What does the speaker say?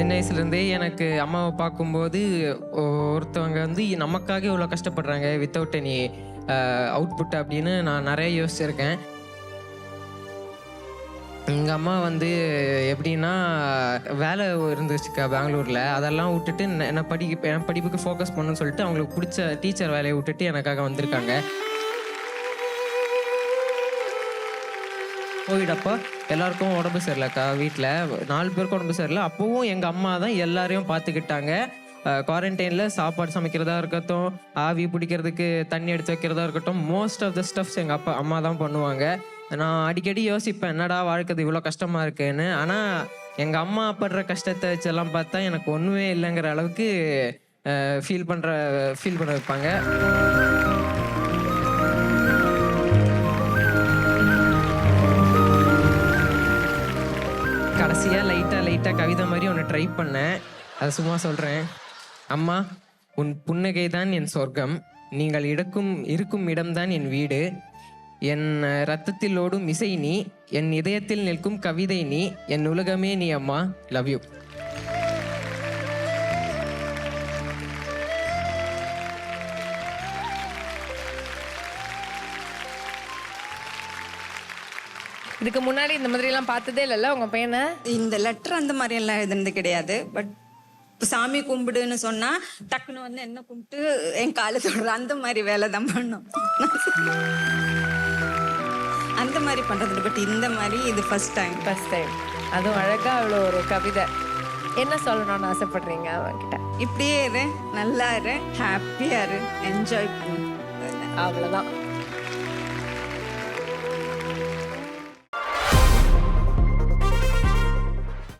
சின்ன வயசுலேருந்தே எனக்கு அம்மாவை பார்க்கும்போது ஒருத்தவங்க வந்து நமக்காக இவ்வளோ கஷ்டப்படுறாங்க வித்தவுட் எனி அவுட்புட் அப்படின்னு நான் நிறைய யோசிச்சிருக்கேன். எங்கள் அம்மா வந்து எப்படின்னா வேலை இருந்துச்சுக்கா பெங்களூரில். அதெல்லாம் விட்டுட்டு என்ன- படி என் படிப்புக்கு ஃபோக்கஸ் பண்ணுன்னு சொல்லிட்டு அவங்களுக்கு பிடிச்ச டீச்சர் வேலையை விட்டுட்டு எனக்காக வந்திருக்காங்க. கோவிட் அப்போ எல்லாருக்கும் உடம்பு சரியில்லைக்கா வீட்டில் நாலு பேருக்கும் உடம்பு சரியில்லை. அப்போவும் எங்கள் அம்மா தான் எல்லாரையும் பார்த்துக்கிட்டாங்க. குவாரண்டைனில் சாப்பாடு சமைக்கிறதா இருக்கட்டும் ஆவி பிடிக்கிறதுக்கு தண்ணி எடுத்து வைக்கிறதா இருக்கட்டும் மோஸ்ட் ஆஃப் த ஸ்டப்ஸ் எங்கள் அப்பா அம்மா தான் பண்ணுவாங்க. நான் அடிக்கடி யோசிப்பேன் என்னடா வாழ்க்கை இவ்வளோ கஷ்டமாக இருக்குன்னு? ஆனால் எங்கள் அம்மா படுற கஷ்டத்தை வச்செல்லாம் பார்த்தா எனக்கு ஒன்றுமே இல்லைங்கிற அளவுக்கு ஃபீல் பண்ணுற ஃபீல் பண்ண வைப்பாங்க. கடைசியாக லைட்டாக லைட்டாக கவிதை மாதிரி ஒன்று ட்ரை பண்ணேன். அதை சும்மா சொல்கிறேன் அம்மா உன் புன்னகை தான் என் சொர்க்கம். நீங்கள் இடக்கும் இருக்கும் இடம்தான் என் வீடு. என் ரத்தத்தில் ஓடும் இசை நீ. என் இதயத்தில் நிற்கும் கவிதை நீ. என் உலகமே நீ அம்மா. லவ் யூ இதுக்கு முன்னாடி இந்த மாதிரி எல்லாம் பார்த்ததே இல்லைல்ல உங்க பையனை? இந்த லெட்டர் அந்த மாதிரி எல்லாம் எழுதுனது கிடையாது. பட் சாமி கும்பிடுன்னு சொன்னா டக்குன்னு வந்து என்ன கும்பிட்டு என் காலை தொடுற அந்த மாதிரி வேலை தான் பண்ணோம். அந்த மாதிரி பண்றது பட் இந்த மாதிரி இது ஃபர்ஸ்ட் டைம் ஃபர்ஸ்ட் டைம் அதுவும் அழகா அவ்வளோ ஒரு கவிதை. என்ன சொல்லணும்னு ஆசைப்படுறீங்க அவன்கிட்ட? இப்படியே இரு. நல்லா இரு. ஹாப்பியா இரு. என்ஜாய் பண்ணு. அவ்வளோதான்